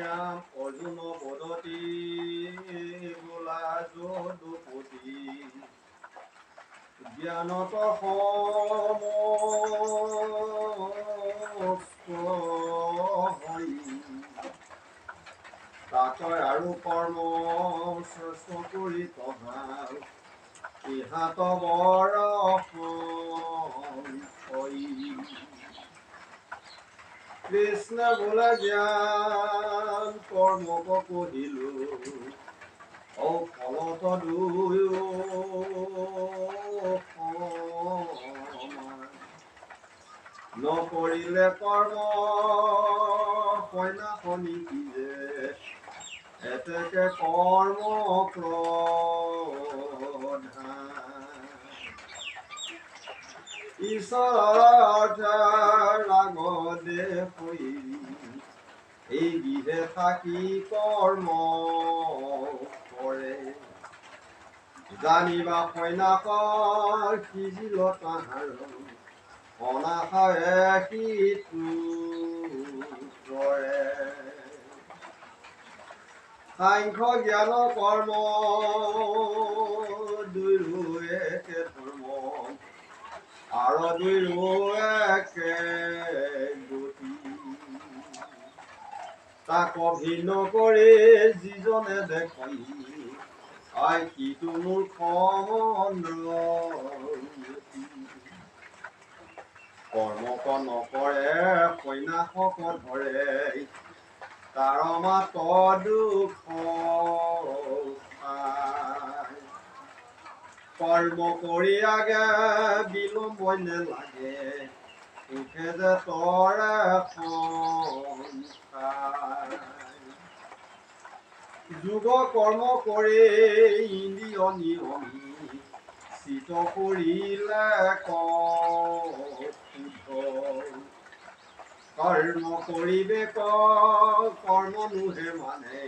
মায়াম অর্জুন বদতি গোলা যদুপতি জ্ঞানত তাতয় আৰু কৰ্ম শ্ৰেষ্ঠ কৰি তভাল ইহাত বৰ কৃষ্ণ বোলে জ্ঞান কৰ্মক কহিলো। ও সমান। নকৰিলে কৰ্ম সন্যাসনী কি যে এতেকে কৰ্ম প্ৰধান ঈশ্বৰৰ এই বিধে থাকি কৰ্ম কৰে জানিবা সন্যাসৰ সিজিল তাহাৰ অনাশাৰে সিটো কৰে সাংখ্য জ্ঞান কৰ্ম দুয়ো একে ধৰ্ম। আৰু দুয়ো একে গতি তাক ভিন্ন কৰি যিজনে দেখি আই সিটো মোৰ কৰ্মক নকৰে সন্যাসক ধৰে। তাৰ মাত দুখ কৰ্ম কৰি আগে বিলম্ব নেলাগে। সুখে যে তৰে সংসাৰ যোগ কৰ্ম কৰি ইন্দ্ৰিয় নিয়মি চিত কৰিলে কৰ্ম কৰিবে কৰ্ম নোহে মানে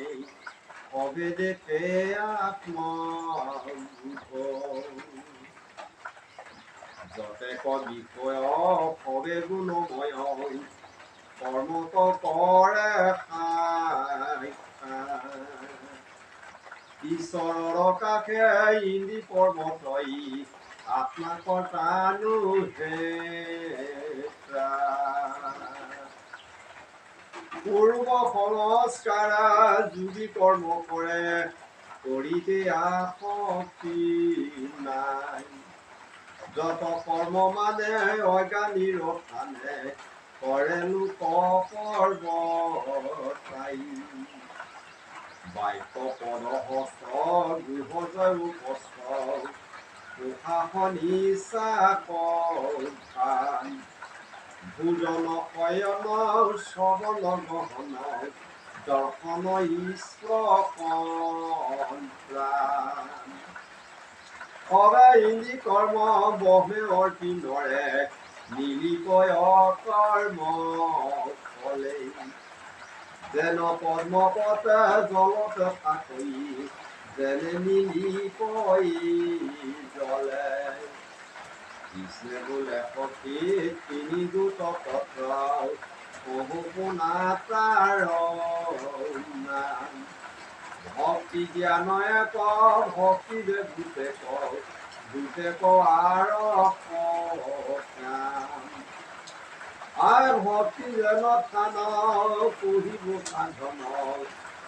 অবেদেতে আত্মা সবে গুণময় কৰ্মক কৰে খাই খাই। ঈশ্বৰৰ কাষে ইন্দি পৰ্বতই আত্মা কৰ্তানো হে পূৰ্ব সংস্কাৰা যোগী কৰ্ম কৰে কৰিতে আসক্তি নাই যত কৰ্ম মানে অজ্ঞানীৰ স্থানে কৰে লোক পৰ্বতাই বাক্য পদ হস্ত গৃহ জয় কষ্ট প্ৰশাসনী চাকান ভোজন শয়ন শ্ৰৱণ গহন দৰ্শন ঈশ্বৰ প্ৰাণ সবে ইন্দি কৰ্ম বহে অৰ্পিনৰে মিলিকয় কৰ্ম ফলে যেন পদ্মপতে জলতে থাকি যেনে মিলিকয় জলে। কৃষ্ণে বোলে, সখী, তিনি দূত পত্ৰ বহু শুনা নাম ভক্তি জ্ঞানয়ে ক ভক্তি ভূতে ক ভূতে ক আর আয় ভক্তি যেন থান পঢ়িব সাধন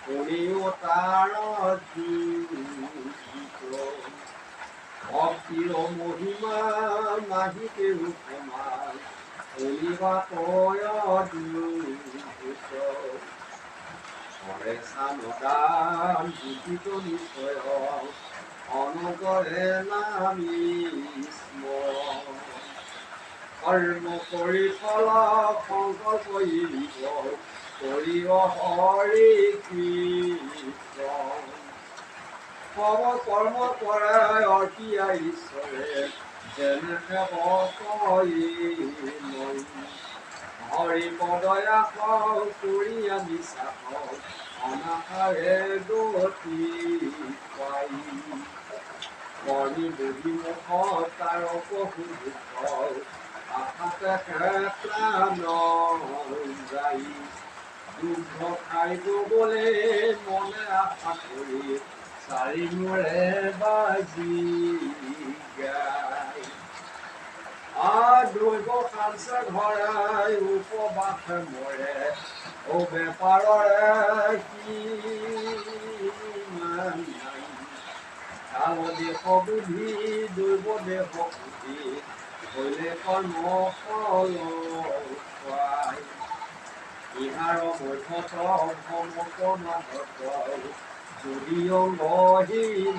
শুনিও তাৰ ভক্তিৰ মহিমা নাহি কেউ সমান শুনিবা তয় হৰে সামদান বুদ্ধিত নিশ্চয় অনগৰে নামি কৰ্ম কৰি ফল সংকল্প কৰিব হৰি কৃষ্ণ সব কৰ্ম কৰে অৰ্পিয়া ঈশ্বৰে যেনে সেৱক হৰি পদয়া কৰি আমি চাপ অনাশাৰে গতি পাই। মণি বুঢ়ী মুখ তাৰ পশু দুখ আশাতে প্ৰাণ যায় দুগ্ধ খাইব বলে মনে আশা কৰি চাৰি মূৰে বাজি গায় আর দৈব কাঞ্চে ঘৰাই উপবাসে মৰে। ও বেপাৰৰে কি দেশ বুদ্ধি দৈব দেশ বুদ্ধি হলে কৰ্ম ফল ইহাৰ বৈঠত সমত মাধত যদি অংগহীন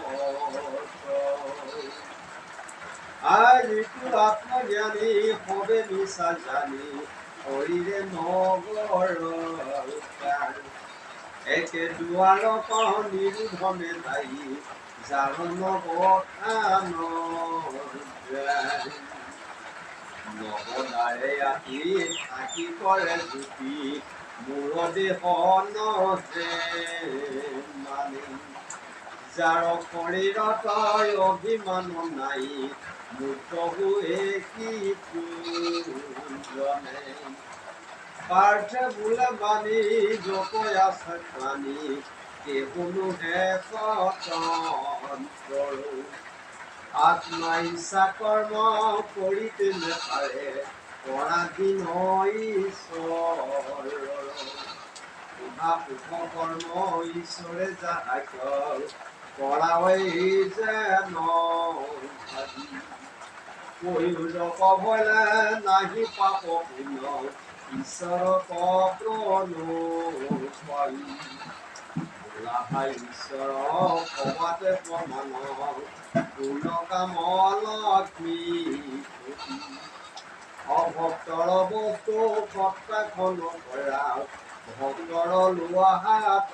নৰক আজিটো আত্মজ্ঞানী সবে মিছা জানি। শৰীৰে নগৰ একে দুৱাৰ পাওঁ নিৰোধনে দায়ী জাৰণ বখান নবদাৰে আহি থাকি কৰে জুতি মূৰ দেহ নজে মানে। যাৰ শৰীৰত অভিমান নাই মূৰ্তহু কি পূজনে পাৰ্থে বোলে বাণী আছে প্ৰাণী কেহনুহে স্বতন্ত্ৰ আত্মা ইচ্ছা কৰ্ম কৰিতে নেপাৰে পৰাধীন ঈশ্বৰ সুধা সুখ কৰ্ম ঈশ্বৰে যাহাক কৰাৱেই যেন ভাবি। প্ৰয়োজক ভলে নাহি পাপ পুণ্য ঈশ্বৰক প্ৰণোপায়ী লাহাই ঈশ্বৰ কবাতে প্ৰমাণ পূৰ্ণ কাম লক্ষ্মী অভক্তৰ বস্তু সত্যাখন কৰা ভক্তৰ লোৱা হাত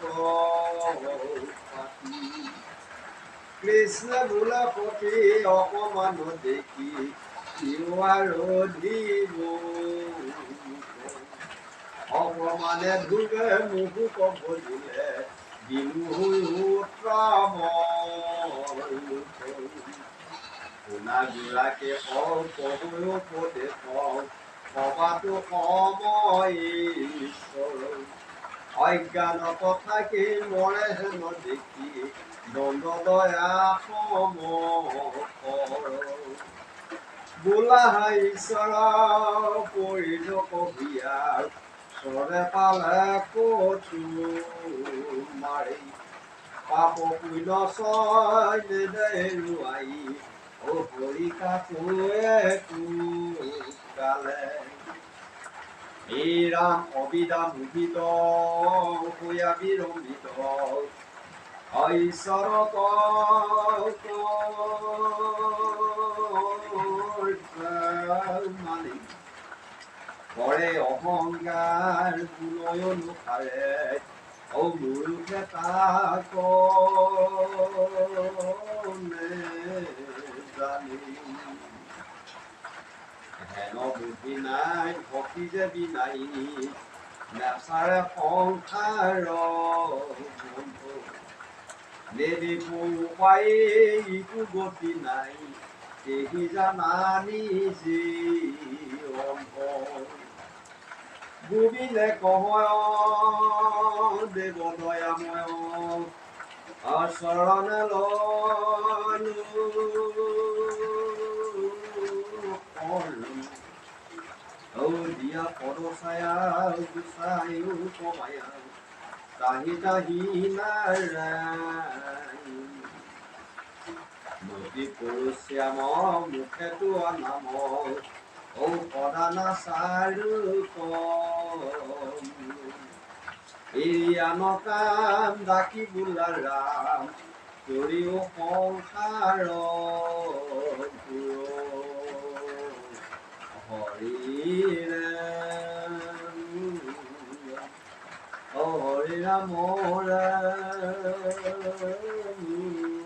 কৃষ্ণ বোলা পতি অকমান দেখি দিব অকমানে ধুবে মুহু কব দিলে বিহু শুনা যোৰাকে হওক পহুও পদে হওক সবাতো সময় ঈশ্বৰ অজ্ঞান কথাকে মৰে হেন দেখি দণ্ড দয়া সম বোলা ঈশ্বৰ পৰিল কবিয়াৰ চৰে পালে কচু মাৰি পাপ পুণ্য ছয় নেদেৰুৱাই ও হৰি কাকুৱে কুকালে। এই ৰাম অবিদা মোহিত হৈয়া বিৰমিত ঈশ্বৰ মালিক কৰে অহংকাৰ গুণয় অনুসাৰে ও মুৰুখে তাক জানি। নাই ভক্তি যে বিনাই নেচাৰে সংসাৰ নেদেখো উপায়ে ইটো গতি নাই দেহি জানা নিজে বুবিলে কহয় দেৱ দয়াময় অচৰণে ললো দিয়া পদছায়া গুচায়ো কমায়া তাহি তাহি নদী পৰশ্যাম মুখেতো নাম ঔ সদানা চাৰু এৰিয়ান কাম, ডাকি বোলা ৰাম কৰিও সংসাৰ হৰি ৰাম ও হৰি namo re mi